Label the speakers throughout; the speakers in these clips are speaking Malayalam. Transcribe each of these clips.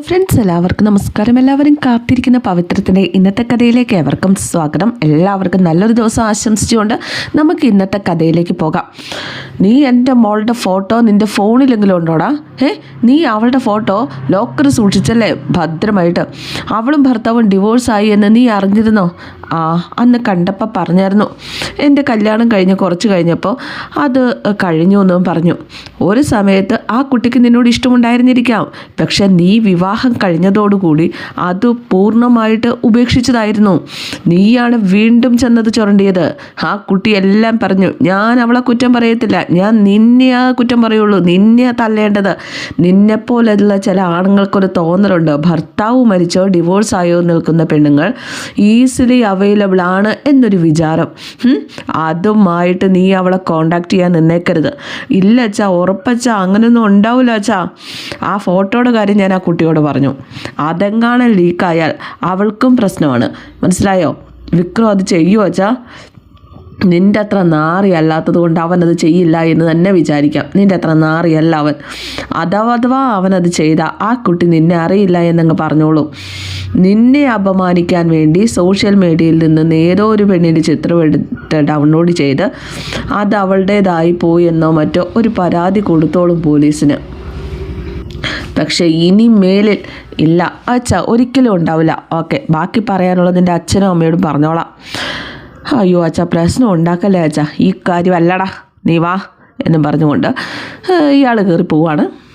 Speaker 1: ഫ്രണ്ട്സ് എല്ലാവർക്കും നമസ്കാരം. എല്ലാവരും കാത്തിരിക്കുന്ന പവിത്രത്തിന്റെ ഇന്നത്തെ കഥയിലേക്ക് ഏവർക്കും സ്വാഗതം. എല്ലാവർക്കും നല്ലൊരു ദിവസം ആശംസിച്ചുകൊണ്ട് നമുക്ക് ഇന്നത്തെ കഥയിലേക്ക് പോകാം. നീ എന്റെ മോളുടെ ഫോട്ടോ നിന്റെ ഫോണിലെങ്കിലും ഉണ്ടോടാ? ഏ നീ അവളുടെ ഫോട്ടോ ലോക്കർ സൂക്ഷിച്ചല്ലേ ഭദ്രമായിട്ട്? അവളും ഭർത്താവും ഡിവോഴ്സായി എന്ന് നീ അറിഞ്ഞിരുന്നോ? ആ അന്ന് കണ്ടപ്പോൾ പറഞ്ഞായിരുന്നു എന്റെ കല്യാണം കഴിഞ്ഞ് കുറച്ച് കഴിഞ്ഞപ്പോൾ അത് കഴിഞ്ഞു എന്നും പറഞ്ഞു. ഒരു സമയത്ത് ആ കുട്ടിക്ക് നിന്നോട് ഇഷ്ടമുണ്ടായിരുന്നിരിക്കാം. പക്ഷെ നീ വിവാഹം കഴിഞ്ഞതോടുകൂടി അത് പൂർണമായിട്ട് ഉപേക്ഷിച്ചതായിരുന്നു. നീയാണ് വീണ്ടും ചെന്നത് ചുരണ്ടിയത്. ആ കുട്ടി എല്ലാം പറഞ്ഞു ഞാൻ അവളെ കുറ്റം പറയത്തില്ല. ഞാൻ നിന്നെ ആ കുറ്റം പറയുള്ളൂ. നിന്നെ തല്ലേണ്ടത് നിന്നെപ്പോലെയുള്ള ചില ആണുങ്ങൾക്കൊരു തോന്നലുണ്ട്. ഭർത്താവ് മരിച്ചോ ഡിവോഴ്സ് ആയോ നിൽക്കുന്ന പെണ്ണുങ്ങൾ ഈസിലി അവൈലബിൾ ആണ് എന്നൊരു വിചാരം. അതുമായിട്ട് നീ അവളെ കോണ്ടാക്ട് ചെയ്യാൻ നിന്നേക്കരുത്. ഇല്ല അച്ഛാ ഉറപ്പച്ചാ അങ്ങനെയൊന്നും ഉണ്ടാവില്ല അച്ഛാ. ആ ഫോട്ടോയുടെ കാര്യം ഞാൻ ആ കുട്ടിയോട് പറഞ്ഞു. അതെങ്ങാണ് ലീക്കായാൽ അവൾക്കും പ്രശ്നമാണ്. മനസ്സിലായോ? വിക്രം അത് ചെയ്യുമോ അച്ഛാ? നിന്റെ അത്ര നാറിയല്ലാത്തത് കൊണ്ട് അവനത് ചെയ്യില്ല എന്ന് തന്നെ വിചാരിക്കാം. നിന്റെ അത്ര നാറിയല്ല അവൻ. അഥവാ അഥവാ അവനത് ചെയ്ത ആ കുട്ടി നിന്നെ അറിയില്ല എന്നങ്ങ് പറഞ്ഞോളൂ. നിന്നെ അപമാനിക്കാൻ വേണ്ടി സോഷ്യൽ മീഡിയയിൽ നിന്ന് നേരോ ഒരു പെണ്ണിന്റെ ചിത്രം എടുത്ത് ഡൗൺലോഡ് ചെയ്ത് അത് അവളുടേതായി പോയി എന്നോ മറ്റോ ഒരു പരാതി കൊടുത്തോളും പോലീസിന്. പക്ഷേ ഇനി മേലിൽ ഇല്ല. അച്ഛ ഒരിക്കലും ഉണ്ടാവില്ല. ഓക്കെ ബാക്കി പറയാനുള്ളത് എന്റെ അച്ഛനും അമ്മയോടും പറഞ്ഞോളാം. അയ്യോ അച്ഛ പ്രശ്നം ഉണ്ടാക്കല്ലേ അച്ഛ. ഈ കാര്യം അല്ലടാ നീ വാ എന്നും പറഞ്ഞുകൊണ്ട് ഇയാൾ കയറി പോവാണ്.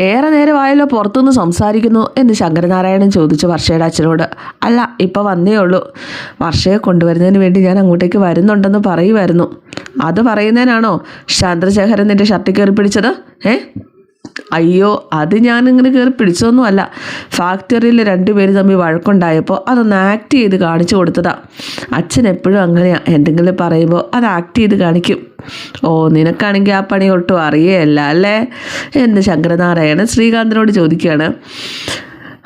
Speaker 1: ഏറെ നേരമായല്ലോ പുറത്തുനിന്ന് സംസാരിക്കുന്നു എന്ന് ശങ്കരനാരായണൻ ചോദിച്ചു വർഷയുടെ അച്ഛനോട്. അല്ല ഇപ്പോൾ വന്നേ ഉള്ളൂ. വർഷയെ കൊണ്ടുവരുന്നതിന് വേണ്ടി ഞാൻ അങ്ങോട്ടേക്ക് വരുന്നുണ്ടെന്ന് പറയുമായിരുന്നു. അത് പറയുന്നതിനാണോ ചന്ദ്രശേഖരൻ നിന്റെ ഷർട്ടിൽ കയറി പിടിച്ചത്? അയ്യോ അത് ഞാനിങ്ങനെ കയറി പിടിച്ചൊന്നുമല്ല ഫാക്ടറിയിൽ രണ്ടുപേര് തമ്മിൽ വഴക്കുണ്ടായപ്പോൾ അതൊന്ന് ആക്ട് ചെയ്ത് കാണിച്ചു കൊടുത്തതാ. അച്ഛൻ എപ്പോഴും അങ്ങനെയാണ് എന്തെങ്കിലും പറയുമ്പോൾ അത് ആക്ട് ചെയ്ത് കാണിക്കും. ഓ നിനക്കാണെങ്കിൽ ആ പണി ഒട്ടും അറിയേയല്ല അല്ലേ? എന്ന് ശങ്കരനാരായണൻ ശ്രീകാന്തിനോട് ചോദിക്കുകയാണ്.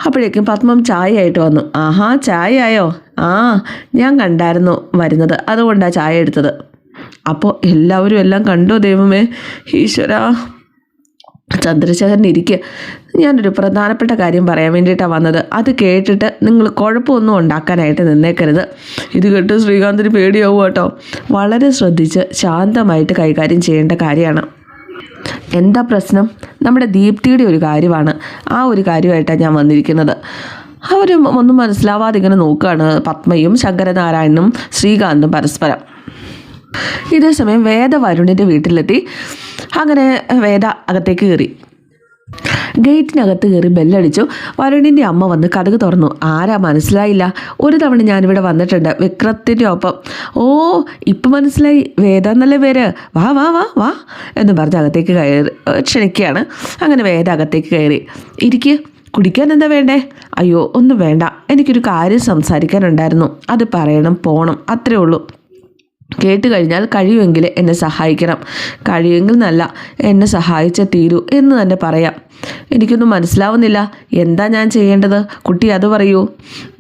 Speaker 1: അപ്പോഴേക്കും പത്മം ചായ ആയിട്ട് വന്നു. ആഹാ ചായ ആയോ ആ ഞാൻ കണ്ടായിരുന്നു വരുന്നത്. അതുകൊണ്ടാണ് ചായ എടുത്തത്. അപ്പോൾ എല്ലാവരും എല്ലാം കണ്ടോ ദൈവമേ? ഈശ്വരാ. ചന്ദ്രശേഖരൻ ഇരിക്കുക ഞാനൊരു പ്രധാനപ്പെട്ട കാര്യം പറയാൻ വേണ്ടിയിട്ടാണ് വന്നത്. അത് കേട്ടിട്ട് നിങ്ങൾ കുഴപ്പമൊന്നും ഉണ്ടാക്കാനായിട്ട് നിന്നേക്കരുത്. ഇത് കേട്ട് ശ്രീകാന്തിന് പേടിയാവും കേട്ടോ. വളരെ ശ്രദ്ധിച്ച് ശാന്തമായിട്ട് കൈകാര്യം ചെയ്യേണ്ട കാര്യമാണ്. എന്താ പ്രശ്നം? നമ്മുടെ ദീപ്തിയുടെ ഒരു കാര്യമാണ്. ആ ഒരു കാര്യമായിട്ടാണ് ഞാൻ വന്നിരിക്കുന്നത്. അവർ ഒന്നും മനസ്സിലാവാതെ ഇങ്ങനെ നോക്കുകയാണ്. പത്മയും ശങ്കരനാരായണനും ശ്രീകാന്തും പരസ്പരം. ഇതേസമയം വേദവരുണിന്റെ വേദ വീട്ടിലെത്തി. അങ്ങനെ വേദ അകത്തേക്ക് കയറി. ഗേറ്റിനകത്ത് കയറി ബെല്ലടിച്ചു. വരുണിന്റെ അമ്മ വന്ന് കഥക് തുറന്നു. ആരാ? മനസ്സിലായില്ല. ഒരു തവണ ഞാനിവിടെ വന്നിട്ടുണ്ട്. വിക്രത്തിന്റെ ഒപ്പം. ഓ ഇപ്പം മനസ്സിലായി. വേദ എന്നല്ലേ പേര്? വാ വാ വാ വാ എന്ന് പറഞ്ഞ് അകത്തേക്ക് കയറി ക്ഷണിക്കുകയാണ്. അങ്ങനെ വേദ അകത്തേക്ക് കയറി. ഇരിക്കുക കുടിക്കാൻ എന്താ വേണ്ടേ? അയ്യോ ഒന്നും വേണ്ട. എനിക്കൊരു കാര്യം സംസാരിക്കാനുണ്ടായിരുന്നു. അത് പറയണം പോകണം അത്രേ ഉള്ളൂ. കേട്ട് കഴിഞ്ഞാൽ കഴിയുമെങ്കിൽ എന്നെ സഹായിക്കണം. കഴിയുമെങ്കിൽ നല്ല എന്നെ സഹായിച്ച തീരൂ എന്ന് തന്നെ പറയാം. എനിക്കൊന്നും മനസ്സിലാവുന്നില്ല. എന്താ ഞാൻ ചെയ്യേണ്ടത്? കുട്ടി അത് പറയൂ.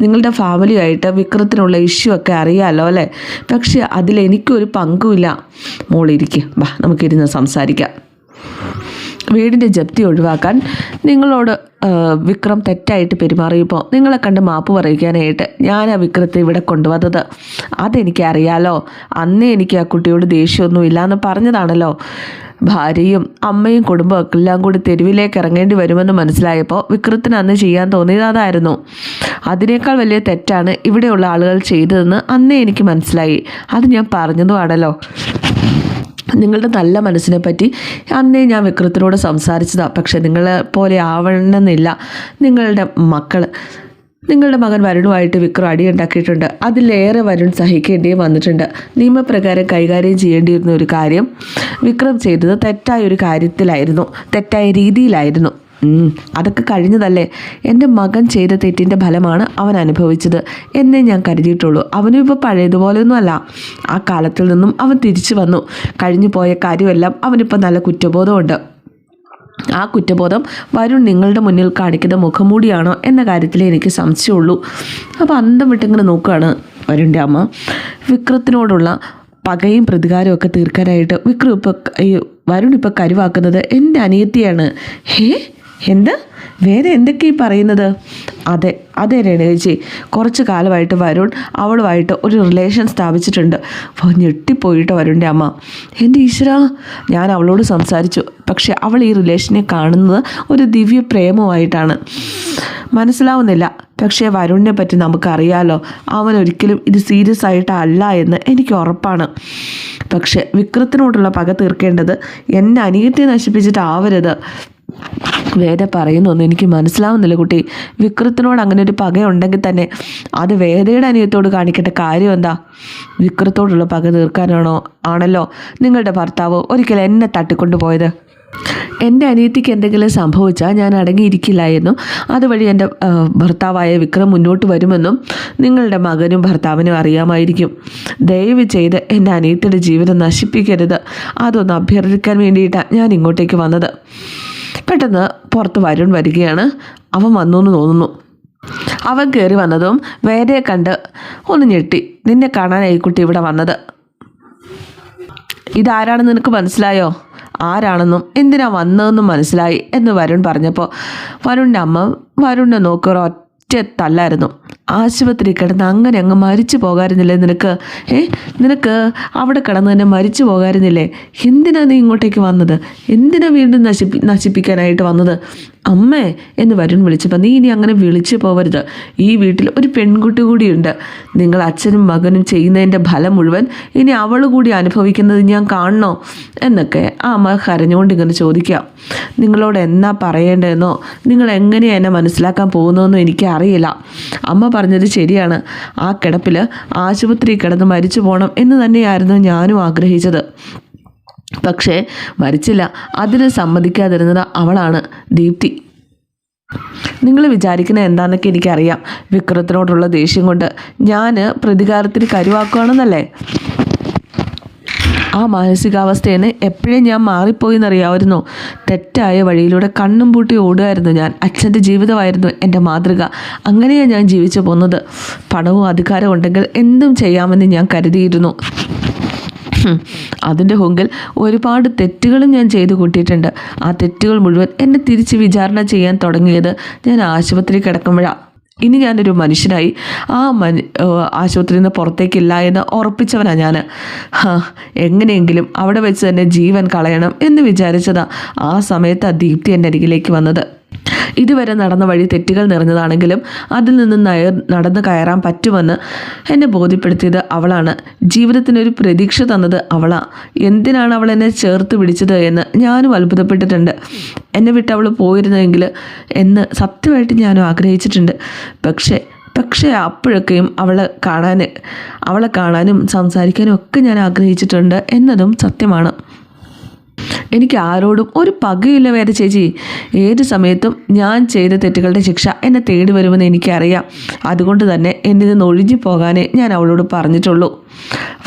Speaker 1: നിങ്ങളുടെ ഫാമിലിയായിട്ട് വിക്രത്തിനുള്ള ഇഷ്യൂ ഒക്കെ അറിയാമല്ലോ അല്ലേ? പക്ഷെ അതിലെനിക്കൊരു പങ്കുമില്ല മോളിരിക്കുക വാ നമുക്കിരുന്ന് സംസാരിക്കാം. വീടിന്റെ ജപ്തി ഒഴിവാക്കാൻ നിങ്ങളോട് വിക്രം തെറ്റായിട്ട് പെരുമാറിയപ്പോൾ നിങ്ങളെ കണ്ട് മാപ്പ് പറയിക്കാനായിട്ട് ഞാൻ ആ വിക്രത്തെ ഇവിടെ കൊണ്ടുവന്നത്. അതെനിക്കറിയാലോ. അന്നേ എനിക്ക് ആ കുട്ടിയോട് ദേഷ്യമൊന്നും എന്ന് പറഞ്ഞതാണല്ലോ. ഭാര്യയും അമ്മയും കുടുംബമൊക്കെ എല്ലാം കൂടി തെരുവിലേക്ക് ഇറങ്ങേണ്ടി വരുമെന്ന് മനസ്സിലായപ്പോൾ വിക്രത്തിന് അന്ന് ചെയ്യാൻ തോന്നിയത് അതായിരുന്നു. അതിനേക്കാൾ വലിയ തെറ്റാണ് ഇവിടെയുള്ള ആളുകൾ ചെയ്തതെന്ന് അന്നേ എനിക്ക് മനസ്സിലായി. അത് ഞാൻ പറഞ്ഞതുമാണല്ലോ നിങ്ങളുടെ നല്ല മനസ്സിനെ പറ്റി അന്നേ ഞാൻ വിക്രത്തിനോട് സംസാരിച്ചതാണ് പക്ഷെ നിങ്ങളെ പോലെ ആവണമെന്നില്ല നിങ്ങളുടെ മക്കൾ നിങ്ങളുടെ മകൻ വരുണുമായിട്ട് വിക്രം അടിയുണ്ടാക്കിയിട്ടുണ്ട് അതിലേറെ വരുൺ സഹിക്കേണ്ടിയും വന്നിട്ടുണ്ട്. നിയമപ്രകാരം കൈകാര്യം ചെയ്യേണ്ടിയിരുന്ന ഒരു കാര്യം വിക്രം ചെയ്തത് തെറ്റായ ഒരു കാര്യത്തിലായിരുന്നു. തെറ്റായ രീതിയിലായിരുന്നു. അതൊക്കെ കഴിഞ്ഞതല്ലേ? എന്റെ മകൻ ചെയ്ത തെറ്റിന്റെ ഫലമാണ് അവൻ അനുഭവിച്ചത് എന്നേ ഞാൻ കരുതിയിട്ടുള്ളൂ. അവനും ഇപ്പോൾ പഴയതുപോലെയൊന്നുമല്ല. ആ കാലത്തിൽ നിന്നും അവൻ തിരിച്ചു വന്നു. കഴിഞ്ഞു പോയ കാര്യമെല്ലാം അവനിപ്പോൾ നല്ല കുറ്റബോധമുണ്ട്. ആ കുറ്റബോധം വരുൺ നിങ്ങളുടെ മുന്നിൽ കാണിക്കുന്ന മുഖംമൂടിയാണോ എന്ന കാര്യത്തിൽ എനിക്ക് സംശയമുള്ളൂ. അപ്പോൾ അന്തം വിട്ടിങ്ങനെ നോക്കുകയാണ് വരുണിന്റെ അമ്മ. വിക്രത്തിനോടുള്ള പകയും പ്രതികാരവും ഒക്കെ തീർക്കാനായിട്ട് വിക്രം ഇപ്പോൾ വരുൺ ഇപ്പോൾ കരുവാക്കുന്നത് എന്റെ അനിയത്തിയാണ്. ഹേ? എന്ത്? വേദ എന്തൊക്കെയാ പറയുന്നത്? അതെ അതെ രേണുകേച്ചി കുറച്ച് കാലമായിട്ട് വരുൺ അവളുമായിട്ട് ഒരു റിലേഷൻ സ്ഥാപിച്ചിട്ടുണ്ട്. ഞെട്ടിപ്പോയിട്ട് വരുണിന്റെ അമ്മ. എന്റെ ഈശ്വര ഞാൻ അവളോട് സംസാരിച്ചു. പക്ഷെ അവൾ ഈ റിലേഷനെ കാണുന്നത് ഒരു ദിവ്യ പ്രേമമായിട്ടാണ് മനസ്സിലാവുന്നില്ല. പക്ഷേ വരുണിനെ പറ്റി നമുക്കറിയാലോ അവൻ ഒരിക്കലും ഇത് സീരിയസ് ആയിട്ടല്ല എന്ന് എനിക്ക് ഉറപ്പാണ്. പക്ഷേ വിക്രത്തിനോടുള്ള പക തീർക്കേണ്ടത് എന്നെ അനിയത്തെ നശിപ്പിച്ചിട്ടാവരുത്. വേദ പറയുന്നൊന്നും എനിക്ക് മനസ്സിലാവുന്നില്ല കുട്ടി. വിക്രത്തിനോട് അങ്ങനെ ഒരു പകയുണ്ടെങ്കിൽ തന്നെ അത് വേദയുടെ അനിയത്തോട് കാണിക്കേണ്ട കാര്യം എന്താ? വിക്രത്തോടുള്ള പക തീർക്കാനാണോ? ആണല്ലോ. നിങ്ങളുടെ ഭർത്താവ് ഒരിക്കലും എന്നെ തട്ടിക്കൊണ്ടുപോയത്. എന്റെ അനിയത്തിക്ക് എന്തെങ്കിലും സംഭവിച്ചാൽ ഞാൻ അടങ്ങിയിരിക്കില്ലായിരുന്നു അതുവഴി എന്റെ ഭർത്താവായ വിക്രം മുന്നോട്ട് വരുമെന്നും നിങ്ങളുടെ മകനും ഭർത്താവിനും അറിയാമായിരിക്കും. ദയവ് ചെയ്ത് എന്റെ അനിയത്തിയുടെ ജീവിതം നശിപ്പിക്കരുത്. അതൊന്ന് അഭ്യർത്ഥിക്കാൻ വേണ്ടിയിട്ടാണ് ഞാൻ ഇങ്ങോട്ടേക്ക് വന്നത്. പെട്ടെന്ന് പുറത്ത് വരുൺ വരികയാണ്. അവൻ വന്നു എന്ന് തോന്നുന്നു. അവൻ കയറി വന്നതും വേരയെ കണ്ട് ഒന്ന് ഞെട്ടി. നിന്നെ കാണാനായി കുട്ടി ഇവിടെ വന്നത്? ഇതാരാണെന്ന് നിനക്ക് മനസ്സിലായോ? ആരാണെന്നും എന്തിനാ വന്നതെന്നും മനസ്സിലായി എന്ന് വരുൺ പറഞ്ഞപ്പോൾ വരുണിന്റെ അമ്മ വരുണിനെ നോക്കിയൊരൊറ്റ തല്ലായിരുന്നു. ആശുപത്രി കിടന്ന് അങ്ങനെ അങ്ങ് മരിച്ചു പോകാറുന്നില്ലേ നിനക്ക്? ഏ നിനക്ക് അവിടെ കിടന്ന് തന്നെ മരിച്ചു പോകാറുന്നില്ലേ? എന്തിനാ നീ ഇങ്ങോട്ടേക്ക് വന്നത്? എന്തിനാ വീണ്ടും നശിപ്പി നശിപ്പിക്കാനായിട്ട് വന്നത്? അമ്മേ എന്ന് വരുൺ വിളിച്ചപ്പോൾ നീ ഇനി അങ്ങനെ വിളിച്ചു പോവരുത്. ഈ വീട്ടിൽ ഒരു പെൺകുട്ടി കൂടിയുണ്ട്. നിങ്ങൾ അച്ഛനും മകനും ചെയ്യുന്നതിന്റെ ഫലം മുഴുവൻ ഇനി അവൾ കൂടി അനുഭവിക്കുന്നത് ഞാൻ കാണണോ? എന്നൊക്കെ ആ അമ്മ കരഞ്ഞുകൊണ്ട് ഇങ്ങനെ ചോദിക്കാം നിങ്ങളോട് എന്നാ പറയേണ്ടതെന്നോ? നിങ്ങൾ എങ്ങനെയാണ് എന്നെ മനസ്സിലാക്കാൻ പോകുന്നതെന്നോ എനിക്ക് അറിയില്ല അമ്മ പറഞ്ഞത് ശരിയാണ്. ആ കിടപ്പിൽ ആശുപത്രി കിടന്ന് മരിച്ചു പോകണം എന്ന് തന്നെയായിരുന്നു ഞാനും ആഗ്രഹിച്ചത്. പക്ഷേ മരിച്ചില്ല. അതിന് സമ്മതിക്കാതിരുന്നത് അവളാണ്. ദീപ്തി. നിങ്ങൾ വിചാരിക്കുന്നത് എന്താണെന്നൊക്കെ എനിക്കറിയാം. വിക്രത്തിനോടുള്ള ദേഷ്യം കൊണ്ട് ഞാൻ പ്രതികാരത്തിന് കരുവാക്കുകയാണെന്നല്ലേ? ആ മാനസികാവസ്ഥയിൽ നിന്ന് എപ്പോഴും ഞാൻ മാറിപ്പോയി എന്നറിയാമായിരുന്നു തെറ്റായ വഴിയിലൂടെ കണ്ണും പൂട്ടി ഓടുകയായിരുന്നു ഞാൻ. അച്ഛന്റെ ജീവിതമായിരുന്നു എന്റെ മാതൃക. അങ്ങനെയാണ് ഞാൻ ജീവിച്ചു പോകുന്നത് പണവും അധികാരവും ഉണ്ടെങ്കിൽ എന്തും ചെയ്യാമെന്ന് ഞാൻ കരുതിയിരുന്നു. അതിന്റെ മുമ്പിൽ ഒരുപാട് തെറ്റുകളും ഞാൻ ചെയ്തു കൂട്ടിയിട്ടുണ്ട്. ആ തെറ്റുകൾ മുഴുവൻ എന്നെ തിരിച്ച് വിചാരണ ചെയ്യാൻ തുടങ്ങിയത് ഞാൻ ആശുപത്രി കിടക്കുമ്പോഴാണ് ഇനി ഞാനൊരു മനുഷ്യനായി ആ മനു ആശുപത്രിയിൽ നിന്ന് പുറത്തേക്കില്ല എന്ന് ഉറപ്പിച്ചവനാണ് ഞാൻ എങ്ങനെയെങ്കിലും അവിടെ വെച്ച് തന്നെ ജീവൻ കളയണം എന്ന് വിചാരിച്ചതാ ആ സമയത്ത് ആ ദീപ്തി എന്റെ അരികിലേക്ക് വന്നത്. ഇതുവരെ നടന്ന വഴി തെറ്റുകൾ നിറഞ്ഞതാണെങ്കിലും അതിൽ നിന്ന് നയർ നടന്നു കയറാൻ പറ്റുമെന്ന് എന്നെ ബോധ്യപ്പെടുത്തിയത് അവളാണ്. ജീവിതത്തിനൊരു പ്രതീക്ഷ തന്നത് അവളാ. എന്തിനാണ് അവൾ എന്നെ ചേർത്ത് പിടിച്ചത് എന്ന് ഞാനും അത്ഭുതപ്പെട്ടിട്ടുണ്ട്. എന്നെ വിട്ട് അവൾ പോയിരുന്നെങ്കിൽ എന്ന് സത്യമായിട്ട് ഞാനും ആഗ്രഹിച്ചിട്ടുണ്ട്. പക്ഷേ പക്ഷേ അപ്പോഴൊക്കെയും അവളെ കാണാൻ അവളെ കാണാനും സംസാരിക്കാനും ഒക്കെ ഞാൻ ആഗ്രഹിച്ചിട്ടുണ്ട് എന്നതും സത്യമാണ്. എനിക്ക് ആരോടും ഒരു പകയില്ല വേദ ചേച്ചി. ഏത് സമയത്തും ഞാൻ ചെയ്ത തെറ്റുകളുടെ ശിക്ഷ എന്നെ തേടി വരുമെന്ന് എനിക്കറിയാം. അതുകൊണ്ട് തന്നെ എന്നിൽ നിന്ന് ഒഴിഞ്ഞു പോകാനേ ഞാൻ അവളോട് പറഞ്ഞിട്ടുള്ളൂ.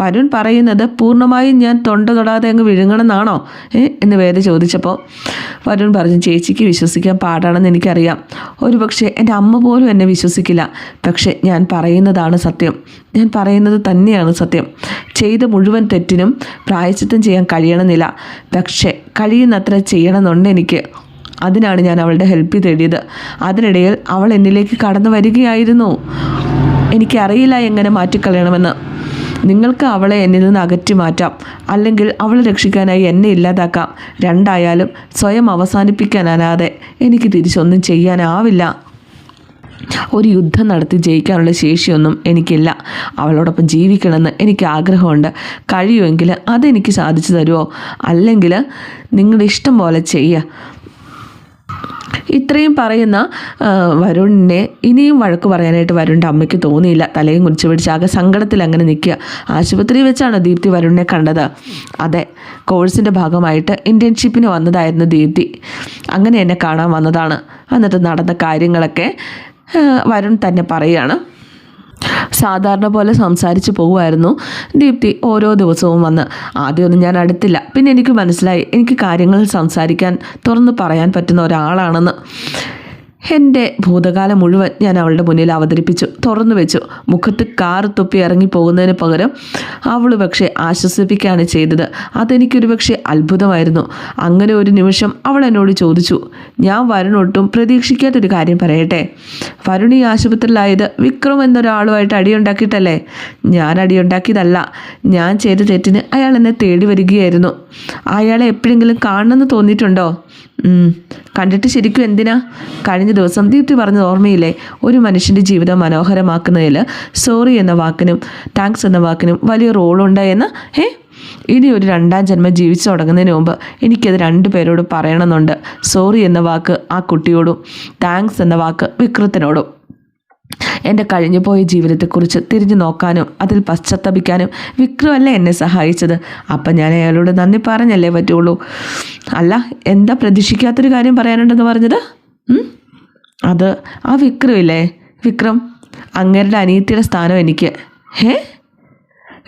Speaker 1: വരുൺ പറയുന്നത് പൂർണമായും ഞാൻ തൊണ്ട തൊടാതെ അങ്ങ് വിഴുങ്ങണമെന്നാണോ? ഏ? എന്ന് വേദ ചോദിച്ചപ്പോൾ വരുൺ പറഞ്ഞു ചേച്ചിക്ക് വിശ്വസിക്കാൻ പാടാണെന്ന് എനിക്കറിയാം. ഒരു പക്ഷേ എന്റെ അമ്മ പോലും എന്നെ വിശ്വസിക്കില്ല. പക്ഷേ ഞാൻ പറയുന്നതാണ് സത്യം. ഞാൻ പറയുന്നത് തന്നെയാണ് സത്യം. ചെയ്ത മുഴുവൻ തെറ്റിനും പ്രായച്ചിത്തം ചെയ്യാൻ കഴിയണമെന്നില്ല. പക്ഷേ കഴിയുന്നത്ര ചെയ്യണമെന്നുണ്ട് എനിക്ക്. അതിനാണ് ഞാൻ അവളുടെ ഹെൽപ്പ് തേടിയത്. അതിനിടയിൽ അവൾ എന്നിലേക്ക് കടന്നു വരികയായിരുന്നു. എനിക്കറിയില്ല എങ്ങനെ മാറ്റിക്കളയണമെന്ന്. നിങ്ങൾക്ക് അവളെ എന്നിൽ നിന്ന് അകറ്റി മാറ്റാം. അല്ലെങ്കിൽ അവളെ രക്ഷിക്കാനായി എന്നെ ഇല്ലാതാക്കാം. രണ്ടായാലും സ്വയം അവസാനിപ്പിക്കാനാനാതെ എനിക്ക് തിരിച്ചൊന്നും ചെയ്യാനാവില്ല. ഒരു യുദ്ധം നടത്തി ജയിക്കാനുള്ള ശേഷിയൊന്നും എനിക്കില്ല. അവളോടൊപ്പം ജീവിക്കണമെന്ന് എനിക്ക് ആഗ്രഹമുണ്ട്. കഴിയുമെങ്കിൽ അതെനിക്ക് സാധിച്ചു തരുമോ അല്ലെങ്കിൽ നിങ്ങളുടെ ഇഷ്ടം പോലെ ചെയ്യുക ഇത്രയും പറയുന്ന വരുണിനെ ഇനിയും വഴക്ക് പറയാനായിട്ട് വരുണിന്റെ അമ്മയ്ക്ക് തോന്നിയില്ല. തലയും കുറിച്ച് പിടിച്ച് ആകെ സങ്കടത്തിൽ അങ്ങനെ നിൽക്കുക. ആശുപത്രിയിൽ വെച്ചാണ് ദീപ്തി വരുണിനെ കണ്ടത്. അതെ കോഴ്സിന്റെ ഭാഗമായിട്ട് ഇന്റേൺഷിപ്പിന് വന്നതായിരുന്നു ദീപ്തി. അങ്ങനെ എന്നെ കാണാൻ വന്നതാണ്. എന്നിട്ട് നടന്ന കാര്യങ്ങളൊക്കെ വരുൺ തന്നെ പറയുകയാണ്. സാധാരണ പോലെ സംസാരിച്ച് പോകുമായിരുന്നു. ദീപ്തി ഓരോ ദിവസവും വന്ന് ആദ്യമൊന്നും ഞാൻ അടുത്തില്ല. പിന്നെ എനിക്ക് മനസ്സിലായി. എനിക്ക് കാര്യങ്ങൾ സംസാരിക്കാൻ തുറന്ന് പറയാൻ പറ്റുന്ന ഒരാളാണെന്ന്. എന്റെ ഭൂതകാലം മുഴുവൻ ഞാൻ അവളുടെ മുന്നിൽ അവതരിപ്പിച്ചു തുറന്നു വെച്ചു. മുഖത്ത് കാർ തൊപ്പി ഇറങ്ങി പോകുന്നതിന് പകരം അവൾ പക്ഷേ ആശ്വസിപ്പിക്കുകയാണ് ചെയ്തത്. അതെനിക്കൊരു പക്ഷേ അത്ഭുതമായിരുന്നു. അങ്ങനെ ഒരു നിമിഷം അവൾ എന്നോട് ചോദിച്ചു ഞാൻ വരുണൊട്ടും പ്രതീക്ഷിക്കാത്തൊരു കാര്യം പറയട്ടെ? വരുണി ആശുപത്രിയിലായത് വിക്രം എന്നൊരാളുമായിട്ട് അടിയുണ്ടാക്കിയിട്ടല്ലേ? ഞാൻ അടിയുണ്ടാക്കിയതല്ല. ഞാൻ ചെയ്ത തെറ്റിന് അയാൾ എന്നെ തേടി വരികയായിരുന്നു. അയാളെ എപ്പോഴെങ്കിലും കാണണമെന്ന് തോന്നിയിട്ടുണ്ടോ. കണ്ടിട്ട് ശരിക്കും എന്തിനാ? കഴിഞ്ഞ ദിവസം ദീപ്തി പറഞ്ഞത് ഓർമ്മയില്ലേ? ഒരു മനുഷ്യന്റെ ജീവിതം മനോഹരമാക്കുന്നതിൽ സോറി എന്ന വാക്കിനും താങ്ക്സ് എന്ന വാക്കിനും വലിയ റോളുണ്ട് എന്ന് ഏ ഇനി ഒരു രണ്ടാം ജന്മം ജീവിച്ചു തുടങ്ങുന്നതിന് മുമ്പ് എനിക്കത് രണ്ടു പേരോട് പറയണമെന്നുണ്ട്. സോറി എന്ന വാക്ക് ആ കുട്ടിയോടും താങ്ക്സ് എന്ന വാക്ക് വിക്രത്തിനോടും. എന്റെ കഴിഞ്ഞുപോയ ജീവിതത്തെക്കുറിച്ച് തിരിഞ്ഞു നോക്കാനും അതിൽ പശ്ചാത്തപിക്കാനും വിക്രമല്ല എന്നെ സഹായിച്ചത്? അപ്പം ഞാൻ അയാളോട് നന്ദി പറഞ്ഞല്ലേ പറ്റുള്ളൂ. അല്ല എന്താ പ്രതീക്ഷിക്കാത്തൊരു കാര്യം പറയാനുണ്ടെന്ന് പറഞ്ഞത്? അത് ആ വിക്രം വിക്രമില്ലേ വിക്രം അങ്ങേരുടെ അനിയത്തിയുടെ സ്ഥാനം എനിക്ക്. ഹേ?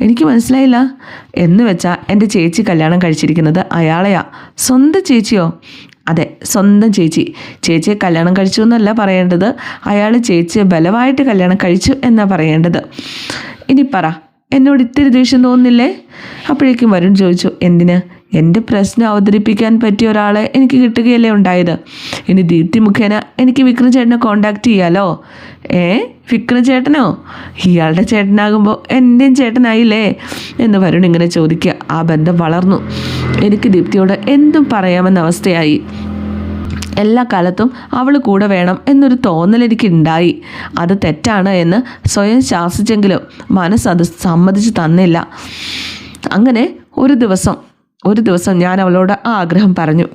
Speaker 1: എനിക്ക് മനസ്സിലായില്ല. എന്ന് വെച്ചാൽ എന്റെ ചേച്ചി കല്യാണം കഴിച്ചിരിക്കുന്നത് അയാളെയാ. സ്വന്തം ചേച്ചിയോ? അതെ സ്വന്തം ചേച്ചി. ചേച്ചിയെ കല്യാണം കഴിച്ചു എന്നല്ല പറയേണ്ടത്. അയാൾ ചേച്ചിയെ ബലമായിട്ട് കല്യാണം കഴിച്ചു എന്നാ പറയേണ്ടത്. ഇനി പറ എന്നോട് ഇത്തിരി ദേഷ്യം തോന്നുന്നില്ലേ? അപ്പോഴേക്കും വരുൺ ചോദിച്ചു എന്തിന്? എന്റെ പ്രശ്നം അവതരിപ്പിക്കാൻ പറ്റിയ ഒരാളെ എനിക്ക് കിട്ടുകയല്ലേ ഉണ്ടായത്? ഇനി ദീപ്തി മുഖേന എനിക്ക് വിക്രം ചേട്ടനെ കോണ്ടാക്ട് ചെയ്യാലോ? ഏ? വിക്രം ചേട്ടനോ? ഇയാളുടെ ചേട്ടനാകുമ്പോൾ എന്റെയും ചേട്ടനായില്ലേ? എന്ന് വരുൺ ഇങ്ങനെ ചോദിക്കുക. ആ ബന്ധം വളർന്നു. എനിക്ക് ദീപ്തിയോട് എന്തും പറയാമെന്ന അവസ്ഥയായി. എല്ലാ കാലത്തും അവൾ കൂടെ വേണം എന്നൊരു തോന്നൽ എനിക്കുണ്ടായി. അത് തെറ്റാണ് എന്ന് സ്വയം ശാസിച്ചെങ്കിലും മനസ്സത് സമ്മതിച്ച് തന്നില്ല. അങ്ങനെ ഒരു ദിവസം ഒരു ദിവസം ഞാൻ അവളോട് ആ ആഗ്രഹം പറഞ്ഞു.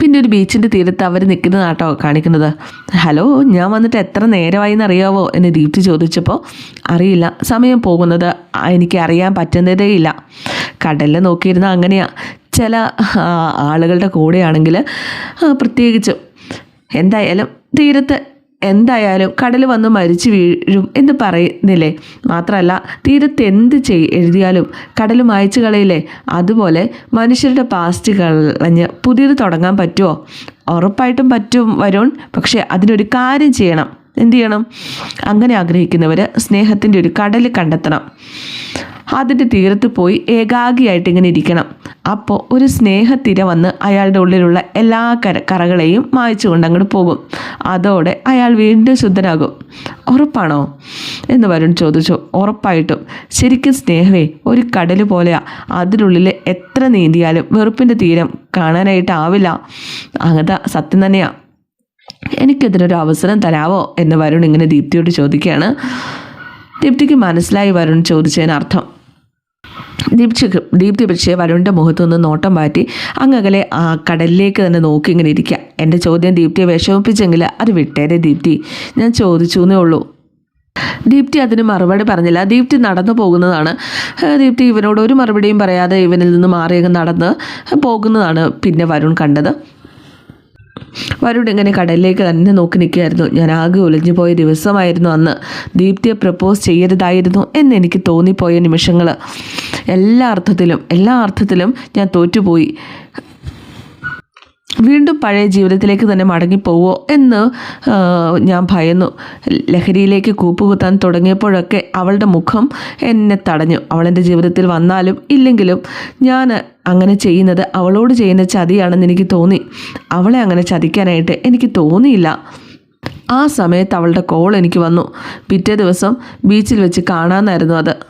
Speaker 1: പിന്നെ ഒരു ബീച്ചിന്റെ തീരത്ത് അവർ നിൽക്കുന്ന നാട്ടോ കാണിക്കുന്നത്. ഹലോ ഞാൻ വന്നിട്ട് എത്ര നേരമായി എന്നറിയാവോ എന്ന് ദീപ്തി ചോദിച്ചപ്പോൾ അറിയില്ല സമയം പോകുന്നത് എനിക്ക് അറിയാൻ പറ്റുന്നതേയില്ല കടലിൽ നോക്കിയിരുന്ന അങ്ങനെയാ. ചില ആളുകളുടെ കൂടെയാണെങ്കിൽ പ്രത്യേകിച്ചും. എന്തായാലും തീരത്ത് എന്തായാലും കടൽ വന്ന് മരിച്ചു വീഴും എന്ന് പറയുന്നില്ലേ? മാത്രമല്ല തീരത്ത് എന്ത് ചെയ് എഴുതിയാലും കടൽ മായച്ചു കളയില്ലേ? അതുപോലെ മനുഷ്യരുടെ പാസ്റ്റ് കളഞ്ഞ് പുതിയത് തുടങ്ങാൻ പറ്റുമോ ഉറപ്പായിട്ടും പറ്റും വരുൺ. പക്ഷേ അതിനൊരു കാര്യം ചെയ്യണം. എന്ത് ചെയ്യണം? അങ്ങനെ ആഗ്രഹിക്കുന്നവർ സ്നേഹത്തിന്റെ ഒരു കടൽ കണ്ടെത്തണം. അതിന്റെ തീരത്ത് പോയി ഏകാഗിയായിട്ട് ഇങ്ങനെ ഇരിക്കണം. അപ്പോൾ ഒരു സ്നേഹത്തിര വന്ന് അയാളുടെ ഉള്ളിലുള്ള എല്ലാ കര കറകളെയും മായച്ചു കൊണ്ട് അങ്ങോട്ട് പോകും. അതോടെ അയാൾ വീണ്ടും ശുദ്ധനാകും. ഉറപ്പാണോ? എന്ന് വരുൺ ചോദിച്ചു. ഉറപ്പായിട്ടും. ശരിക്കും സ്നേഹമേ ഒരു കടൽ പോലെയാ. അതിനുള്ളിൽ എത്ര നീന്തിയാലും വെറുപ്പിന്റെ തീരം കാണാനായിട്ടാവില്ല. അങ്ങനത്തെ സത്യം തന്നെയാണ് എനിക്കതിനൊരു അവസരം തരാവോ? എന്ന് വരുൺ ഇങ്ങനെ ദീപ്തിയോട് ചോദിക്കുകയാണ്. ദീപ്തിക്ക് മനസ്സിലായി വരുൺ ചോദിച്ചതിനർത്ഥം. ദീപ്തി ദീപ്തി പക്ഷേ വരുണിന്റെ മുഖത്തു നിന്ന് നോട്ടം മാറ്റി അങ്ങകലെ ആ കടലിലേക്ക് തന്നെ നോക്കി ഇങ്ങനെ ഇരിക്കുക. എന്റെ ചോദ്യം ദീപ്തിയെ വിഷമിപ്പിച്ചെങ്കിൽ അത് വിട്ടേരെ ദീപ്തി. ഞാൻ ചോദിച്ചു എന്നേ ഉള്ളൂ. ദീപ്തി അതിന് മറുപടി പറഞ്ഞില്ല. ദീപ്തി നടന്നു പോകുന്നതാണ്. ദീപ്തി ഇവനോട് ഒരു മറുപടിയും പറയാതെ ഇവനിൽ നിന്ന് മാറിയങ്ങ് നടന്ന് പോകുന്നതാണ് പിന്നെ വരുൺ കണ്ടത്. വരുൺ ഇങ്ങനെ കടലിലേക്ക് തന്നെ നോക്കി നിൽക്കുകയായിരുന്നു. ഞാൻ ആകെ ഒളിഞ്ഞു പോയ ദിവസമായിരുന്നു അന്ന്. ദീപ്തിയെ പ്രപ്പോസ് ചെയ്യരുതായിരുന്നു എന്ന് എനിക്ക് തോന്നിപ്പോയ നിമിഷങ്ങൾ എല്ലാ അർത്ഥത്തിലും എല്ലാ അർത്ഥത്തിലും ഞാൻ തോറ്റുപോയി. വീണ്ടും പഴയ ജീവിതത്തിലേക്ക് തന്നെ മടങ്ങിപ്പോവോ എന്ന് ഞാൻ ഭയന്നു. ലഹരിയിലേക്ക് കൂപ്പുകുത്താൻ തുടങ്ങിയപ്പോഴൊക്കെ അവളുടെ മുഖം എന്നെ തടഞ്ഞു. അവളെന്റെ ജീവിതത്തിൽ വന്നാലും ഇല്ലെങ്കിലും ഞാൻ അങ്ങനെ ചെയ്യുന്നത് അവളോട് ചെയ്യുന്ന ചതിയാണെന്ന് എനിക്ക് തോന്നി. അവളെ അങ്ങനെ ചതിക്കാനായിട്ട് എനിക്ക് തോന്നിയില്ല. ആ സമയത്ത് അവളുടെ കോൾ എനിക്ക് വന്നു. പിറ്റേ ദിവസം ബീച്ചിൽ വെച്ച് കാണാമെന്നായിരുന്നു അത്.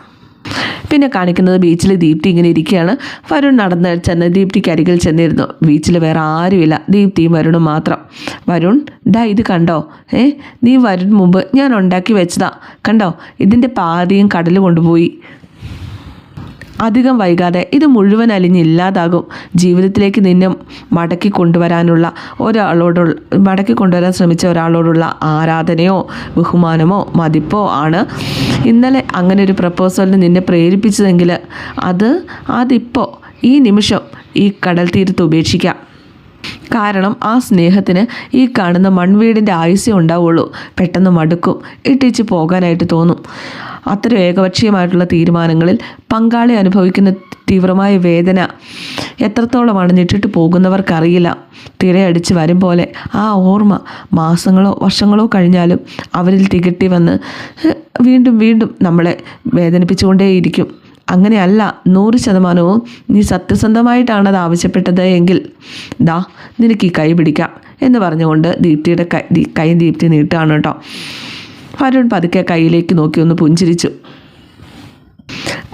Speaker 1: പിന്നെ കാണിക്കുന്നത് ബീച്ചിൽ ദീപ്തി ഇങ്ങനെ ഇരിക്കുകയാണ്. വരുൺ നടന്ന് ചെന്ന് ദീപ്തിക്ക് അരികിൽ ചെന്നിരുന്നു. ബീച്ചിൽ വേറെ ആരുമില്ല. ദീപ്തിയും വരുണും മാത്രം. വരുൺ ഡാ ഇത് കണ്ടോ? ഏ നീ വരുൺ മുമ്പ് ഞാൻ ഉണ്ടാക്കി വെച്ചതാ. കണ്ടോ? ഇതിന്റെ പാതിയും കടൽ കൊണ്ടുപോയി. അധികം വൈകാതെ ഇത് മുഴുവൻ അലിഞ്ഞില്ലാതാകും ജീവിതത്തിലേക്ക് നിന്നെ മടക്കി കൊണ്ടുവരാനുള്ള ഒരാളോടുള്ള മടക്കി കൊണ്ടുവരാൻ ശ്രമിച്ച ഒരാളോടുള്ള ആരാധനയോ ബഹുമാനമോ മതിപ്പോ ആണ്. ഇന്നലെ അങ്ങനെ ഒരു പ്രപ്പോസലിന് നിന്നെ പ്രേരിപ്പിച്ചതെങ്കിൽ അത് അതിപ്പോൾ ഈ നിമിഷം ഈ കടൽ തീരത്ത് ഉപേക്ഷിക്കാം. കാരണം ആ സ്നേഹത്തിന് ഈ കാണുന്ന മൺവീടിന്റെ ആയുസ്യം ഉണ്ടാവുള്ളൂ. പെട്ടെന്ന് മടുക്കും. ഇട്ടിച്ച് പോകാനായിട്ട് തോന്നും. അത്ര ഏകപക്ഷീയമായിട്ടുള്ള തീരുമാനങ്ങളിൽ പങ്കാളി അനുഭവിക്കുന്ന തീവ്രമായ വേദന എത്രത്തോളമാണ് ഞെട്ടിട്ട് പോകുന്നവർക്കറിയില്ല. തിരയടിച്ച് വരും പോലെ ആ ഓർമ്മ മാസങ്ങളോ വർഷങ്ങളോ കഴിഞ്ഞാലും അവരിൽ തികട്ടി വന്ന് വീണ്ടും വീണ്ടും നമ്മളെ വേദനിപ്പിച്ചുകൊണ്ടേയിരിക്കും. അങ്ങനെയല്ല നൂറ് ശതമാനവും നീ സത്യസന്ധമായിട്ടാണ് അത് ആവശ്യപ്പെട്ടത് എങ്കിൽ ദാ നിനക്ക് ഈ കൈ പിടിക്കാം എന്ന് പറഞ്ഞുകൊണ്ട് ദീപ്തിയുടെ കൈ കൈ ദീപ്തി നീട്ടുകയാണ് കേട്ടോ. വരുൺ പതുക്കെ കയ്യിലേക്ക് നോക്കി ഒന്ന് പുഞ്ചിരിച്ചു.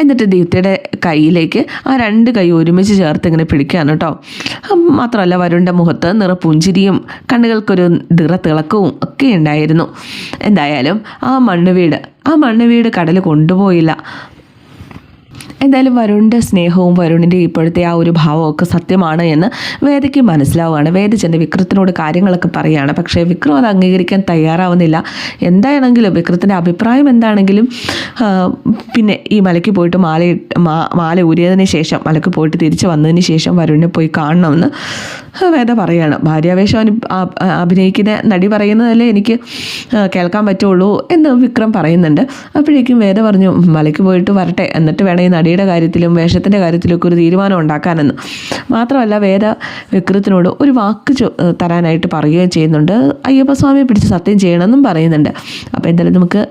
Speaker 1: എന്നിട്ട് ദീപ്തിയുടെ കയ്യിലേക്ക് ആ രണ്ട് കൈ ഒരുമിച്ച് ചേർത്ത് ഇങ്ങനെ പിടിക്കുകയാണ് കേട്ടോ. മാത്രമല്ല വരുണിന്റെ മുഖത്ത് നിറ പുഞ്ചിരിയും കണ്ണുകൾക്കൊരു നിറ തിളക്കവും ഒക്കെ ഉണ്ടായിരുന്നു. എന്തായാലും ആ മണ്ണുവീട് ആ മണ്ണുവീട് കടൽ കൊണ്ടുപോയില്ല. എന്തായാലും വരുണിന്റെ സ്നേഹവും വരുണിന്റെ ഇപ്പോഴത്തെ ആ ഒരു ഭാവമൊക്കെ സത്യമാണ് എന്ന് വേദയ്ക്ക് മനസ്സിലാവുകയാണ്. വേദ ചെന്ന് വിക്രത്തിനോട് കാര്യങ്ങളൊക്കെ പറയുകയാണ് പക്ഷേ വിക്രം അത് അംഗീകരിക്കാൻ തയ്യാറാവുന്നില്ല. എന്താണെങ്കിലും വിക്രത്തിന്റെ അഭിപ്രായം എന്താണെങ്കിലും പിന്നെ ഈ മലയ്ക്ക് പോയിട്ട് മാല മാല ഊരിയതിന് ശേഷം മലയ്ക്ക് പോയിട്ട് തിരിച്ചു വന്നതിന് ശേഷം വരുണിനെ പോയി കാണണമെന്ന് വേദ പറയാണ്. ഭാര്യാവേഷം അഭിനയിക്കുന്ന നടി പറയുന്നതല്ലേ എനിക്ക് കേൾക്കാൻ പറ്റുള്ളൂ എന്ന് വിക്രം പറയുന്നുണ്ട്. അപ്പോഴേക്കും വേദ പറഞ്ഞു മലയ്ക്ക് പോയിട്ട് വരട്ടെ. എന്നിട്ട് വേണം ഈ നടിയുടെ കാര്യത്തിലും വേഷത്തിന്റെ കാര്യത്തിലൊക്കെ ഒരു തീരുമാനം ഉണ്ടാക്കാനെന്ന്. മാത്രമല്ല വേദ വിക്രത്തിനോട് ഒരു വാക്ക് തരാനായിട്ട് പറയുകയും ചെയ്യുന്നുണ്ട്. അയ്യപ്പസ്വാമിയെ പിടിച്ച് സത്യം ചെയ്യണമെന്നും പറയുന്നുണ്ട്. അപ്പോൾ എന്തായാലും നമുക്ക്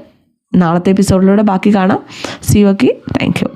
Speaker 1: നാളത്തെ എപ്പിസോഡിലൂടെ ബാക്കി കാണാം. C okay thank you